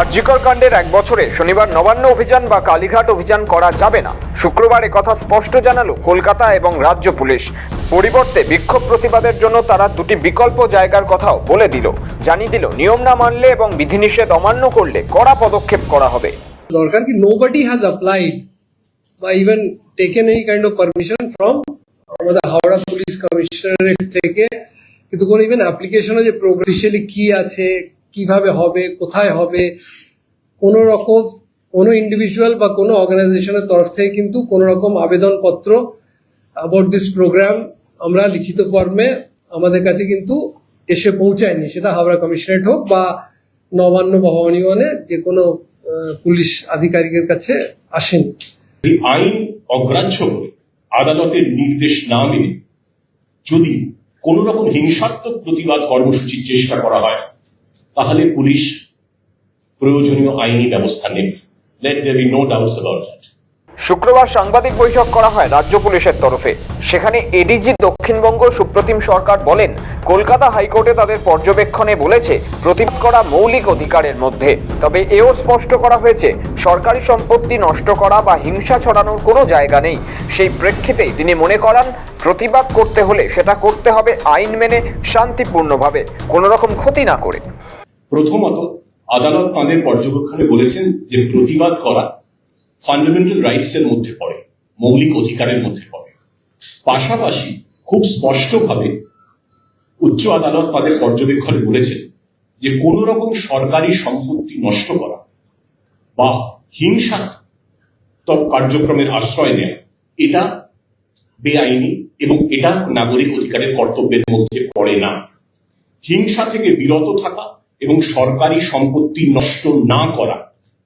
আরজিকর কাণ্ডের এক বছরে শনিবার নবান্ন অভিযান বা কালীঘাট অভিযান করা যাবে না। শুক্রবার কথা স্পষ্ট জানালো কলকাতা এবং রাজ্য পুলিশ। পরিবর্তে বিক্ষোভ প্রতিবাদের জন্য তারা দুটি বিকল্প জায়গার কথাও বলে দিল। জানিয়ে দিল, নিয়ম না মানলে এবং বিধিনিষেধ অমান্য করলে কড়া পদক্ষেপ করা হবে। দরকার কি নোবডি হ্যাজ অ্যাপ্লাইড বা even taken any kind of permission from আমাদের হাওড়া পুলিশ কমিশনারেট থেকে। কিন্তু কোনো ইভেন অ্যাপ্লিকেশনে যে প্রোগ্রেশিয়ালি কি আছে কীভাবে হবে, কোথায় হবে, কোনো রকম, কোনো ইন্ডিভিজুয়াল বা কোনো অর্গানাইজেশনের তরফ থেকে কিন্তু কোনো রকম আবেদনপত্র অ্যাবাউট দিস প্রোগ্রাম আমরা লিখিত ফর্মে আমাদের কাছে কিন্তু এসে পৌঁছায়নি। সেটা হাওড়া কমিশনারেট হোক বা নবান্ন বা যে কোনো পুলিশ আধিকারিকের কাছে আসেনি। এই আইন অগ্রাহ্য করে, আদালতের নির্দেশ না মেনে যদি কোন রকম হিংসাত্মক প্রতিবাদ কর্মসূচির চেষ্টা করা হয় তাহলে পুলিশ প্রয়োজনীয় আইনি ব্যবস্থা নেবে। Let there be no doubts about that শুক্রবার সাংবাদিক বৈঠক করা হয় রাজ্য পুলিশের তরফে। সেখানে এডিজি দক্ষিণবঙ্গ সুপ্রতিম সরকার বলেন, কলকাতা হাইকোর্টে তাদের পর্যবেক্ষণে বলেছে, প্রতিবাদ করা মৌলিক অধিকারের মধ্যে। তবে এও স্পষ্ট করা হয়েছে, সরকারি সম্পত্তি নষ্ট করা বা হিংসা ছড়ানোর কোনো জায়গা নেই। সেই প্রেক্ষিতেই তিনি মনে করান, প্রতিবাদ করতে হলে সেটা করতে হবে আইন মেনে শান্তিপূর্ণভাবে, কোনো রকম ক্ষতি না করে। প্রথমত আদালত তাঁদের পর্যবেক্ষণে বলেছেন যে প্রতিবাদ করা ফান্ডামেন্টাল রাইটস এর মধ্যে পড়ে, মৌলিক অধিকারের মধ্যে পড়ে। পাশাপাশি খুব স্পষ্টভাবে উচ্চ আদালত তাদের পর্যবেক্ষণে বলেছেন যে কোন রকম সরকারি সম্পত্তি নষ্ট করা বা হিংসা কার্যক্রমের আশ্রয় নেওয়া এটা বেআইনি এবং এটা নাগরিক অধিকারের কর্তব্যের মধ্যে পড়ে না। হিংসা থেকে বিরত থাকা এবং সরকারি সম্পত্তি নষ্ট না করা,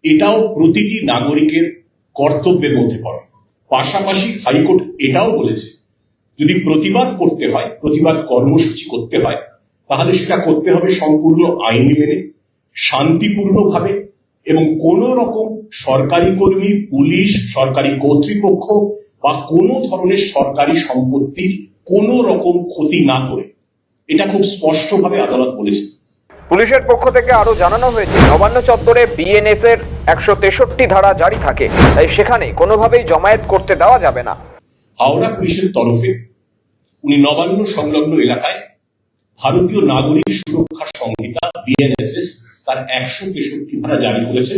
এটাও প্রতিটি নাগরিকের কর্তব্যের মধ্যে পড়ে। পাশাপাশি হাইকোর্ট এটাও বলেছে, যদি প্রতিবাদ করতে হয়, প্রতিবাদ কর্মসূচি করতে হয়, তাহলে সেটা করতে হবে সম্পূর্ণ আইন মেনে, শান্তিপূর্ণভাবে এবং কোন রকম সরকারি কর্মী, পুলিশ, সরকারি কর্তৃপক্ষ বা কোনো ধরনের সরকারি সম্পত্তির কোনো রকম ক্ষতি না করে। এটা খুব স্পষ্টভাবে আদালত বলেছে। পুলিশের পক্ষ থেকে আরও জানানো হয়েছে, নবান্ন চত্বরে বিএনএস এর একশো তেষট্টি ধারা জারি থাকে, তাই সেখানে কোনোভাবেই জমায়েত করতে দেওয়া যাবে না। হাওড়া পুলিশের তরফে উনি নবান্ন সংলগ্ন এলাকায় ভারতীয় নাগরিক সুরক্ষা সংহিতা, বিএনএসএস, তার একশো তেষট্টি ধারা জারি করেছে।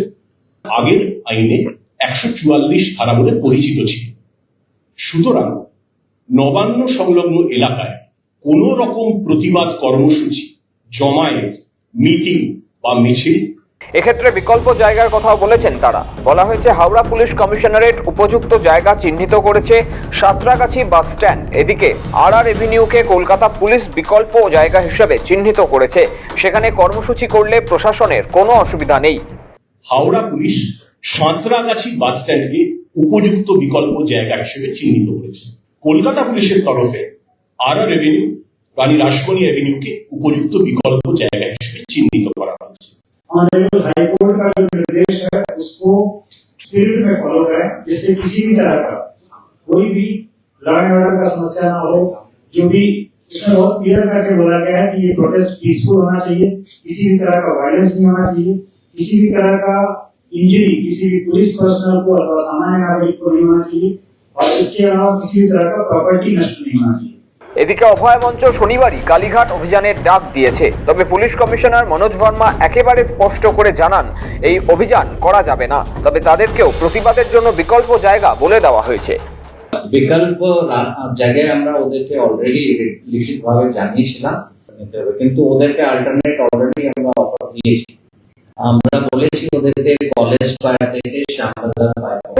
আগের আইনে একশো চুয়াল্লিশ ধারা বলে পরিচিত ছিল। সুতরাং নবান্ন সংলগ্ন এলাকায় কোন রকম প্রতিবাদ কর্মসূচি, জমায়েত মিটিং বা মিছিল। এক্ষেত্রে বিকল্প জায়গার কথাও বলেছেন তারা। বলা হয়েছে হাওড়া পুলিশ কমিশনারেট উপযুক্ত জায়গা চিহ্নিত করেছে সাঁতরাগাছি বাস স্ট্যান্ড। এদিকে আর আর এভিনিউকে কলকাতা পুলিশ বিকল্প জায়গা হিসেবে চিহ্নিত করেছে। সেখানে কর্মসূচি করলে প্রশাসনের কোনো অসুবিধা নেই। হাওড়া পুলিশ সাঁতরাগাছি বাস স্ট্যান্ডকে উপযুক্ত বিকল্প জায়গা হিসেবে চিহ্নিত করেছে। কলকাতা পুলিশের তরফে আর আর এভিনিউ রানী রাসমণি এভিনিউকে উপযুক্ত বিকল্প জায়গা হিসেবে চিহ্নিত করা হয়েছে ऑनरेबल हाईकोर्ट का जो निर्देश है उसको स्पिरिट में फॉलो करें जिससे किसी भी तरह का कोई भी लॉ एंड ऑर्डर का समस्या ना हो जो भी इसमें बहुत क्लियर करके बोला गया है कि ये प्रोटेस्ट पीसफुल होना चाहिए किसी भी तरह का वायलेंस नहीं होना चाहिए किसी भी तरह का इंजरी किसी भी पुलिस पर्सनल को अथवा सामान्य नागरिक को नहीं होना चाहिए और इसके अलावा किसी भी तरह का प्रॉपर्टी नष्ट नहीं होना चाहिए এদিকে অভয় মঞ্চ শনিবারই কালীঘাট অভিযানের ডাক দিয়েছে। তবে পুলিশ কমিশনার মনোজ ভার্মা একেবারে স্পষ্ট করে জানান, এই অভিযান করা যাবে না। তবে তাদেরকেও প্রতিবাদের জন্য বিকল্প জায়গা বলে দেওয়া হয়েছে। বিকল্প জায়গায় আমরা ওদেরকে অলরেডি লিখিত ভাবে জানিয়েছিলাম। কিন্তু ওদেরকে অল্টারনেট অলরেডি আমরা অফার দিয়েছি।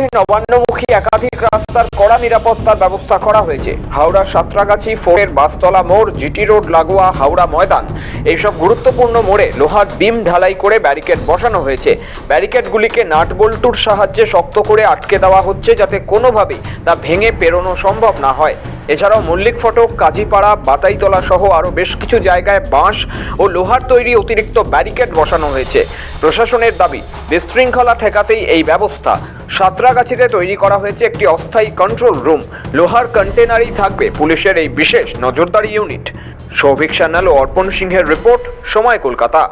এই নবান্নমুখী একাধিক রাস্তার কড়া নিরাপত্তার ব্যবস্থা করা হয়েছে। হাওড়া সাঁতরাগাছি ফোরের বাসতলা মোড়, জিটি রোড, লাগোয়া, হাওড়া ময়দান। এইসব গুরুত্বপূর্ণ মোড়ে লোহার বিম ঢালাই করে ব্যারিকেড বসানো হয়েছে। ব্যারিকেডগুলিকে নাট বল্টুর সাহায্যে শক্ত করে আটকে দেওয়া হচ্ছে যাতে কোনোভাবেই তা ভেঙে পেরোনো সম্ভব না হয়। এছাড়াও মল্লিক ফটক, কাজীপাড়া, বাতাইতলা সহ আরও বেশ কিছু জায়গায় বাঁশ ও লোহার তৈরি অতিরিক্ত ব্যারিকেড বসানো হয়েছে। প্রশাসনের দাবি, বিশৃঙ্খলা ঠেকাতেই এই ব্যবস্থা। সাঁতরাগাছিতে তৈরি করা হয়েছে একটি অস্থায়ী কন্ট্রোল রুম লোহার কন্টেনারেই থাকবে পুলিশের এই বিশেষ নজরদারি ইউনিট সৌভিক সান্যাল ও অর্পণ সিংহের রিপোর্ট সময় কলকাতা।